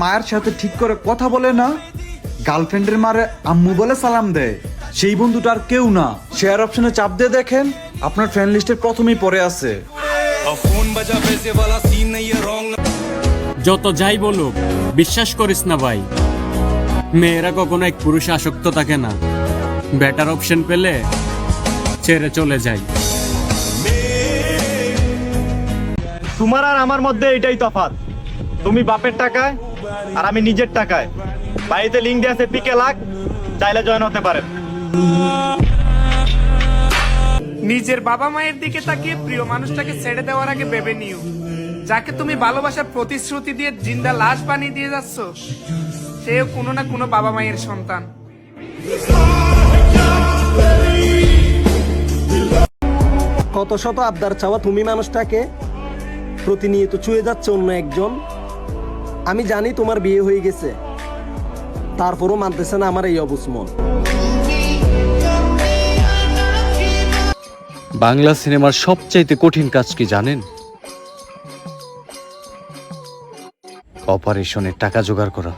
মায়ের সাথে ঠিক করে কথা বলে না গার্লফ্রেন্ডের মারে আম্মু বলে সালাম দেয়। সেই বন্ধুটার কেউ না। শেয়ার অপশনে চাপ দিয়ে দেখেন আপনার ফ্রেন্ড লিস্টের প্রথমেই পড়ে আছে। যত যাই বলুক বিশ্বাস করিস না ভাই। মেয়েরা কখনো এক পুরুষে আসক্ত থাকে না। বেটার অপশন পেলে ছেড়ে চলে যায় তোমার আর আমার মধ্যে এটাই তফাৎ। তুমি বাপের টাকায় আর আমি নিজের টাকায়। বাড়িতে লিঙ্ক দিয়ে আছে পিকে লাখ চাইলে জয়েন হতে পারেন। নিজের বাবা মায়ের দিকে তাকিয়ে প্রিয় মানুষটাকে ছেড়ে দেওয়ার আগে ভেবে নিও। যাকে তুমি ভালোবাসার প্রতিশ্রুতি দিয়ে জিন্দা লাশ বানিয়ে দিয়ে যাচ্ছ সেও কোনো না কোনো বাবা মায়ের সন্তান। কত শত আবদার চাওয়া তুমি মানুষটাকে প্রতিনিয়ত চুয়ে যাচ্ছে অন্য একজন। আমি জানি তোমার বিয়ে হয়ে গেছে। তারপরও মানতেছে না আমার এই অবুসমন বাংলা সিনেমার সবচাইতে কঠিন কাজ কি জানেন? অপারেশনের টাকা জোগাড় করা?